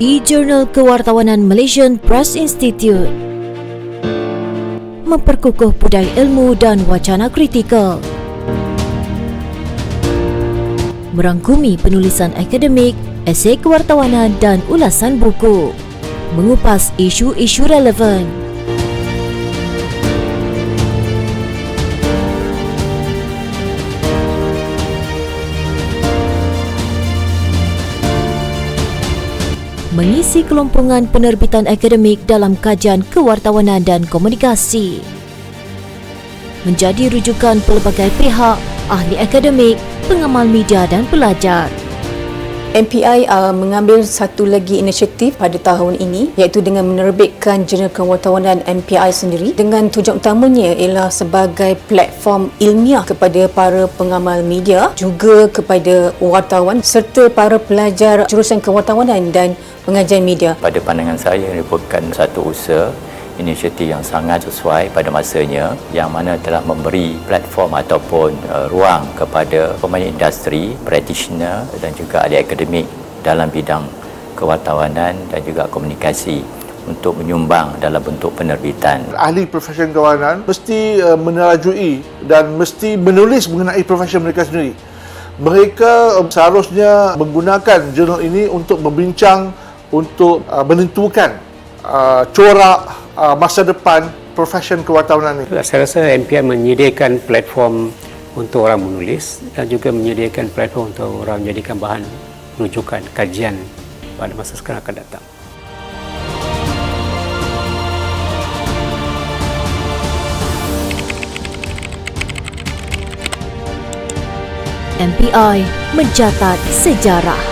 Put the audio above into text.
E-Journal Kewartawanan Malaysian Press Institute memperkukuh budaya ilmu dan wacana kritikal. Merangkumi penulisan akademik, esei kewartawanan dan ulasan buku. Mengupas isu-isu relevan mengisi kelompongan penerbitan akademik dalam kajian kewartawanan dan komunikasi. Menjadi rujukan pelbagai pihak, ahli akademik, pengamal media dan pelajar. MPI uh, mengambil satu lagi inisiatif pada tahun ini iaitu dengan menerbitkan jurnal kewartawanan MPI sendiri dengan tujuan utamanya ialah sebagai platform ilmiah kepada para pengamal media juga kepada wartawan serta para pelajar jurusan kewartawanan dan pengajian media. Pada pandangan saya merupakan satu usaha inisiatif yang sangat sesuai pada masanya yang mana telah memberi platform ataupun uh, ruang kepada pemain industri, practitioner dan juga ahli akademik dalam bidang kewartawanan dan juga komunikasi untuk menyumbang dalam bentuk penerbitan. Ahli profesi kewartawanan mesti uh, menerajui dan mesti menulis mengenai profesi mereka sendiri. Mereka uh, seharusnya menggunakan jurnal ini untuk membincang untuk uh, menentukan uh, corak uh, masa depan profesion kewartawanan ini? Saya rasa MPI menyediakan platform untuk orang menulis dan juga menyediakan platform untuk orang menjadikan bahan rujukan kajian pada masa sekarang akan datang. MPI mencatat sejarah